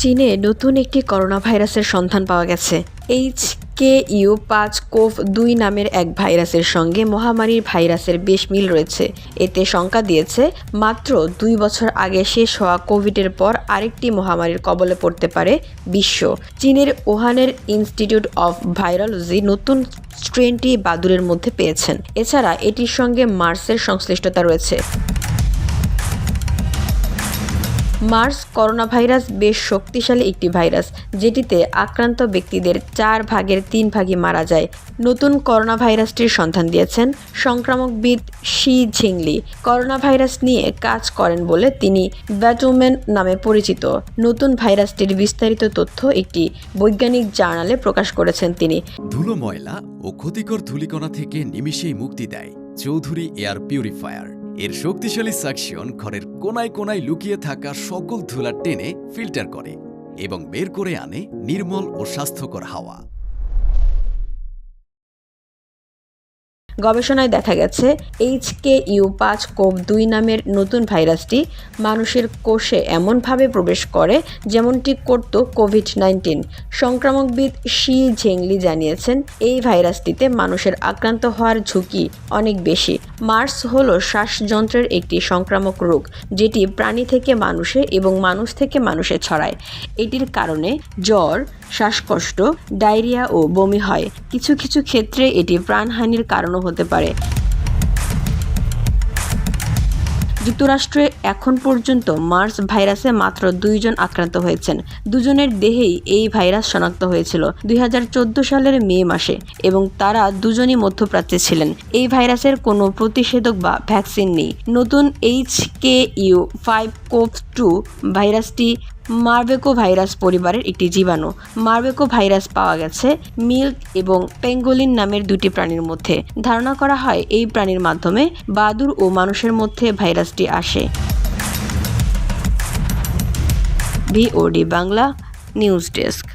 চীনে নতুন একটি করোনা ভাইরাসের সন্ধান পাওয়া গেছে। এইচ কে ইউ পাঁচ কোভ দুই নামের এক ভাইরাসের সঙ্গে মহামারীর ভাইরাসের বেশ মিল রয়েছে। এতে শঙ্কা দিয়েছে, মাত্র দুই বছর আগে শেষ হওয়া কোভিডের পর আরেকটি মহামারীর কবলে পড়তে পারে বিশ্ব। চীনের ওহানের ইনস্টিটিউট অফ ভাইরোলজি নতুন স্ট্রেনটি বাদুরের মধ্যে পেয়েছেন। এছাড়া এটির সঙ্গে মার্সের সংশ্লিষ্টতা রয়েছে। মার্স করোনা ভাইরাস বেশ শক্তিশালী একটি ভাইরাস, যেটিতে আক্রান্ত ব্যক্তিদের চার ভাগের তিন ভাগই মারা যায়। নতুন করোনা ভাইরাসটির সন্ধান দিয়েছেন সংক্রামকবিদ শি ঝিংলি। করোনা ভাইরাস নিয়ে কাজ করেন বলে তিনি ব্যাটোম্যান নামে পরিচিত। নতুন ভাইরাসটির বিস্তারিত তথ্য একটি বৈজ্ঞানিক জার্নালে প্রকাশ করেছেন তিনি। ধুলো ময়লা ও ক্ষতিকর ধূলিকণা থেকে নিমিষেই মুক্তি দেয় চৌধুরী এয়ার পিউরিফায়ার। এর শক্তিশালী সাকশন ঘরের কোনায় কোনায় লুকিয়ে থাকা সকল ধুলা টেনে ফিল্টার করে এবং বের করে আনে নির্মল ও স্বাস্থ্যকর হাওয়া। গবেষণায় দেখা গেছে এইচ কে ইউ পাঁচ কোভ দুই নামের নতুন ভাইরাসটি মানুষের কোষে এমনভাবে প্রবেশ করে যেমনটি করত কোভিড নাইন্টিন সংক্রামকবিদ শি ঝেংলি জানিয়েছেন, এই ভাইরাসটিতে মানুষের আক্রান্ত হওয়ার ঝুঁকি অনেক বেশি। মার্স হলো শ্বাসযন্ত্রের একটি সংক্রামক রোগ, যেটি প্রাণী থেকে মানুষে এবং মানুষ থেকে মানুষে ছড়ায়। এটির কারণে জ্বর, শ্বাসকষ্ট, ডায়রিয়া ও বমি হয়। কিছু কিছু ক্ষেত্রে এটি প্রাণহানির কারণও হতে পারে। যুক্তরাষ্ট্রে এখন পর্যন্ত মার্স ভাইরাসে মাত্র দুইজন আক্রান্ত হয়েছেন। দুজনের দেহেই এই ভাইরাস শনাক্ত হয়েছিল দুই হাজার চোদ্দ সালের মে মাসে এবং তারা দুজনই মধ্যপ্রাচ্যে ছিলেন। এই ভাইরাসের কোনো প্রতিষেধক বা ভ্যাকসিন নেই। নতুন H K U five CoV two ভাইরাসটি merbeco virus পরিবারের একটি জীবাণু। মার্বেকো ভাইরাস পাওয়া গেছে মিল্ক এবং পেঙ্গোলিন নামের দুটি প্রাণীর মধ্যে। ধারণা করা হয় এই প্রাণীর মাধ্যমে বাদুর ও মানুষের মধ্যে ভাইরাসটি আসে। VOD Bangla news desk.